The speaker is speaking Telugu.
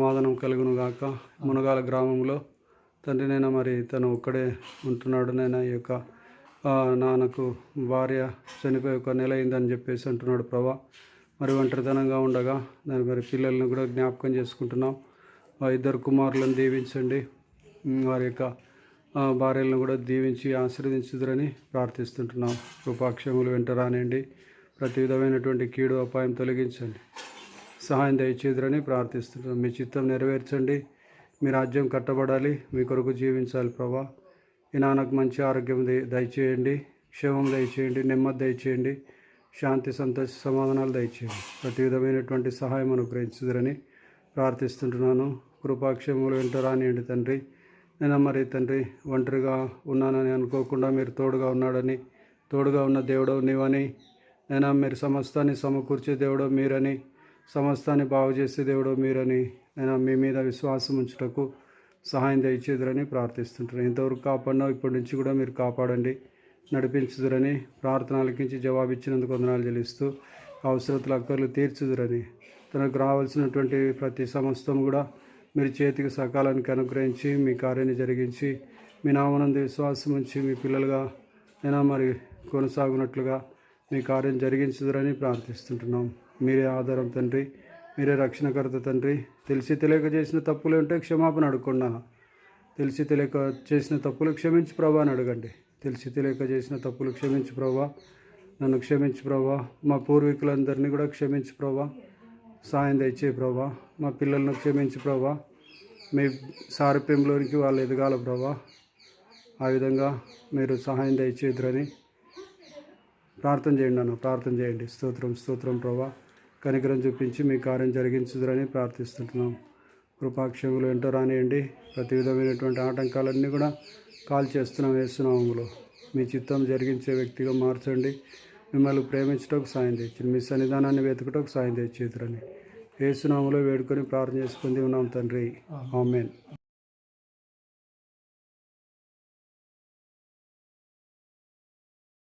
సమాధానం కలుగునుగాక మునగాల గ్రామంలో తండ్రి నేను మరి తను ఒక్కడే ఉంటున్నాడు నేను ఈ యొక్క నాన్నకు భార్య చనిపోయి ఒక నెల అయిందని చెప్పేసి అంటున్నాడు ప్రభా. మరి ఒంటరితనంగా ఉండగా దాని మరి పిల్లల్ని కూడా జ్ఞాపకం చేసుకుంటున్నాం. ఇద్దరు కుమారులను దీవించండి. వారి యొక్క భార్యలను కూడా దీవించి ఆశీర్వదించుదరని ప్రార్థిస్తుంటున్నాం. కృపాక్షములు వెంట రానియండి. ప్రతి విధమైనటువంటి కీడు అపాయం తొలగించండి. సహాయం దయచేదురని ప్రార్థిస్తున్నాం. మీ చిత్తం నెరవేర్చండి. మీ రాజ్యం కట్టబడాలి. మీ కొరకు జీవించాలి ప్రభా. ఈ నాన్నకు మంచి ఆరోగ్యం దయచేయండి. క్షేమం దయచేయండి. నెమ్మది దయచేయండి. శాంతి సంతోష సమాధానాలు దయచేయండి. ప్రతి విధమైనటువంటి సహాయం అనుగ్రహించుదరని ప్రార్థిస్తుంటున్నాను. కృపాక్షేములు వెంట రానియండి తండ్రి. నేను మరి తండ్రి ఒంటరిగా ఉన్నానని అనుకోకుండా మీరు తోడుగా ఉన్నాడని తోడుగా ఉన్న దేవుడు నీవని. నేను మీరు సమస్తాన్ని సమకూర్చే దేవుడు మీరని. సమస్తాన్ని బాగు చేసే దేవుడు మీరని నేను మీ మీద విశ్వాసం ఉంచుటకు సహాయం దయచేదురని ప్రార్థిస్తుంటున్నాను. ఇంతవరకు కాపాడినా ఇప్పటి నుంచి కూడా మీరు కాపాడండి నడిపించుదురని ప్రార్థన ఆలకించి జవాబు ఇచ్చినందుకు వందనాలు చెల్లిస్తూ అవసరతలు అక్కర్లు తీర్చుదురని తనకు రావాల్సినటువంటి ప్రతి సమస్తం కూడా మీరు చేతికి సకాలానికి అనుగ్రహించి మీ కార్యాన్ని జరిగించి మీ నామనందు విశ్వాసం ఉంచి మీ పిల్లలుగా అయినా మరి కొనసాగునట్లుగా మీ కార్యం జరిగించుదురని ప్రార్థిస్తుంటున్నాం. మీరే ఆధారం తండ్రి మీరే రక్షణకర్త తండ్రి. తెలిసి తెలియక చేసిన తప్పులు ఉంటే క్షమాపణ అడుక్కున్నాను తెలిసి తెలియక చేసిన తప్పులు క్షమించి ప్రభా అని అడగండి. తెలిసి తెలియక చేసిన తప్పులు క్షమించి ప్రభా. నన్ను క్షమించి ప్రభా. మా పూర్వీకులందరినీ కూడా క్షమించి ప్రభా. సాయం దయచే ప్రభా. మా పిల్లలను క్షమించి ప్రభా. మీ సారూప్యంలోనికి వాళ్ళు ఎదగాల ప్రభా. ఆ విధంగా మీరు సహాయం దయచేద్దరని ప్రార్థన చేయండి నన్ను ప్రార్థన చేయండి. స్తోత్రం స్తోత్రం ప్రభా. కనికరం చూపించి మీ కార్యం జరిగించుదరని ప్రార్థిస్తుంటున్నాం. కృపాక్షములు ఎంటో రానియండి. ప్రతి విధమైనటువంటి ఆటంకాలన్నీ కూడా కాల్ చేస్తున్నాం వేస్తున్నాములో మీ చిత్తం జరిగించే వ్యక్తిగా మార్చండి. మిమ్మల్ని ప్రేమించటకు సాయం తెచ్చింది మీ సన్నిధానాన్ని వెతుకుటకు సాయం తెచ్చేదురని వేసునాములో వేడుకొని ప్రార్థన చేసుకుంది ఉన్నాం తండ్రి. ఆమెన్.